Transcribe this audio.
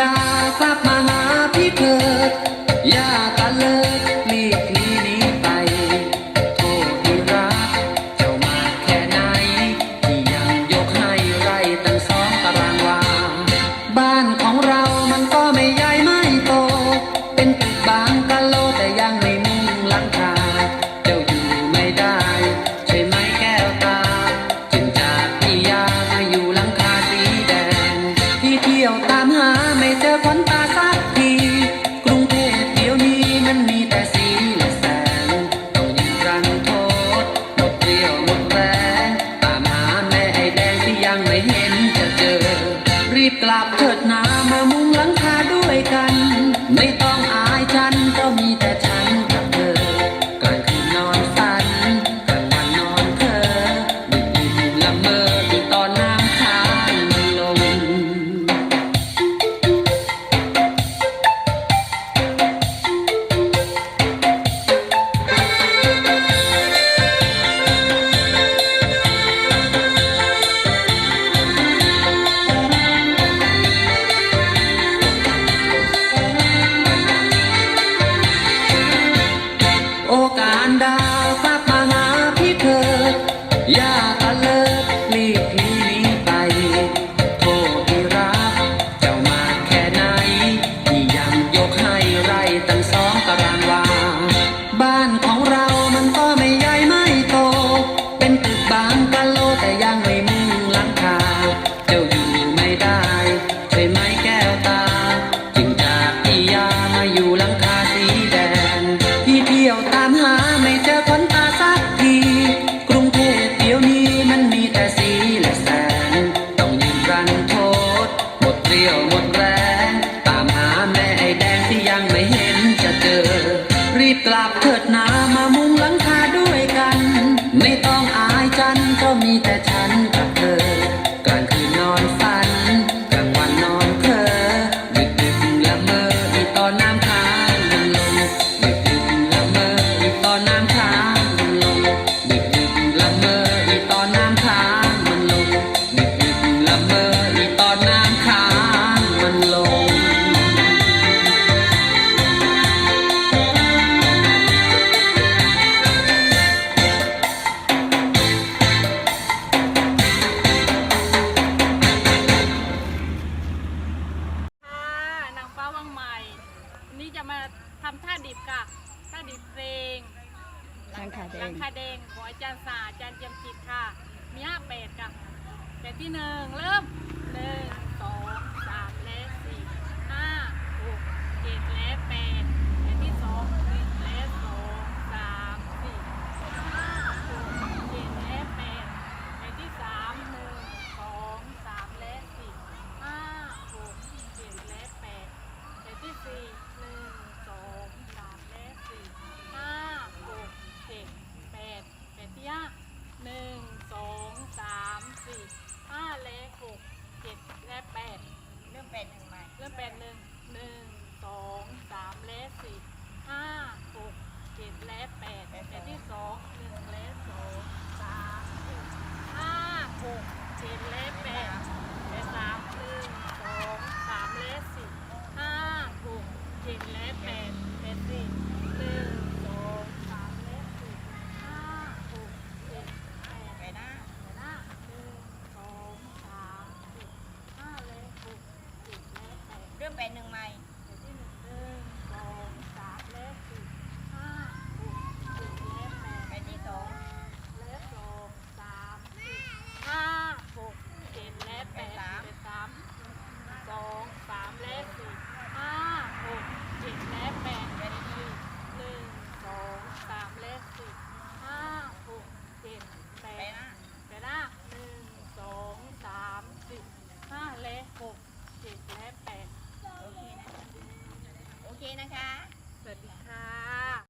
ดากลับมาหาพี่เถิดอย่าตะเลิกรีบหนีหนีไป โทษที่รัก เจ้ามาแค่ไหน ที่ยังยกให้ไร่ตั้งสองตารางวา บ้านของเรามันก็ไม่ใหญ่ไม่โต เป็นตึกบาง ไม่ต้อง กลับเถิดนามาม งคาแดหลังคาแดงขออาจารย์สาอาจารย์เจียมจิตค่ะ มีห้าเปดค่ะเปดที่หนึ่งเริ่มหนึ่ง และแปดแปดที่สองหนึ่งเละสองสามสี่ห้าหกเจ็ดเลสแปดเปสสามหนึ่งสองสามเลสสี่ห้าหกเจ็ดเลสแปดเปสสี่หนึ่งสองสามเละสี่ห้าหกเจ็ดแปน้าปน้หนึ่งสองสามสี่ห้าและหกเจ็ดแปดเริ่มแปดหนึ่งใหม่ นะคะ